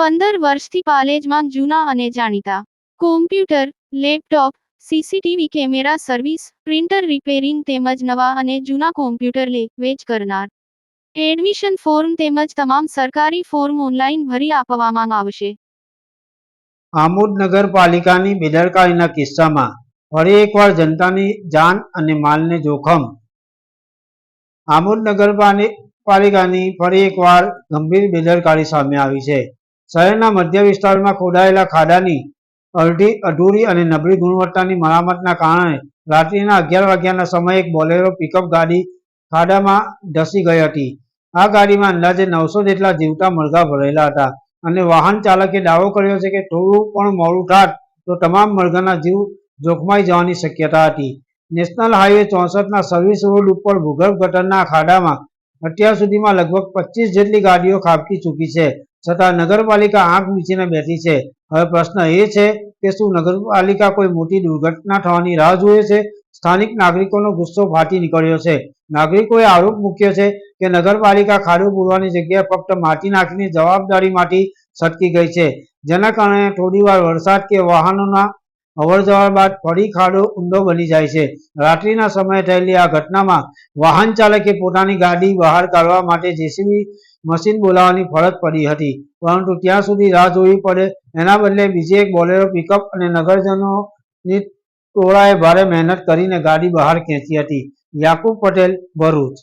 પંદર વર્ષથી પાલેજમાં જૂના અને જાણીતા. Computer laptop CCTV camera service printer repairing તેમજ નવા અને જૂના કોમ્પ્યુટર લે, વેચ કરનાર. એડમિશન ફોર્મ તેમજ તમામ સરકારી ફોર્મ ઓનલાઈન ભરી આપવામાં આવશે. આમોદ નગરપાલિકાની બેદરકારીના કિસ્સામાં ફરી એકવાર જનતાની જાન અને માલને જોખમ. આમોદ નગરપાલિકાની ફરી એકવાર ગંભીર બેદરકારી સામે આવી છે. શહેરના મધ્ય વિસ્તારમાં ખોદાયેલા ખાડાની અડધી, અધૂરી અને નબળી ગુણવત્તાની મરામતના કારણે રાત્રિના અગિયાર વાગ્યાના સમયે એક બોલેરો પિકઅપ ગાડી ખાડામાં ધસી ગઈ હતી. આ ગાડીમાં અંદાજે નવસો જેટલા જીવતા મરઘા ભરેલા હતા અને વાહન ચાલકે દાવો કર્યો છે કે થોડું પણ મોડું થાત તો તમામ મરઘાના જીવ જોખમાઈ જવાની શક્યતા હતી. નેશનલ હાઈવે ચોસઠના સર્વિસ રોડ ઉપર ભૂગર્ભ ગટરના ખાડામાં અત્યાર સુધીમાં લગભગ પચીસ જેટલી ગાડીઓ ખાબકી ચૂકી છે. છતાં નગરપાલિકા આંખ નીચેને બેઠી છે. હવે પ્રશ્ન એ છે કે શું નગરપાલિકા કોઈ મોટી દુર્ઘટના થવાની રાહ જુએ છે? સ્થાનિક નાગરિકોનો ગુસ્સો ફાટી નીકળ્યો છે. નાગરિકોએ આરોપ મૂક્યો છે કે નગરપાલિકા ખાડું પૂરવાની જગ્યાએ ફક્ત માટી નાખીને જવાબદારીમાંથી છટકી ગઈ છે. જેના કારણે થોડીવાર વરસાદ કે વાહનોના અવરજવર બાદ ફરી ખાડો ઊંડો બની જાય છે. રાત્રિના સમયે થયેલી આ ઘટનામાં વાહન ચાલકે પોતાની ગાડી બહાર કાઢવા માટે જેસીબી મશીન બોલાવવાની ફરજ પડી હતી. પરંતુ ત્યાં સુધી રાહ જોવી પડે. એના બદલે બીજી એક બોલેરો પિકઅપ અને નગરજનોની ટોળાએ ભારે મહેનત કરીને ગાડી બહાર ખેંચી હતી. યાકુબ પટેલ, ભરૂચ.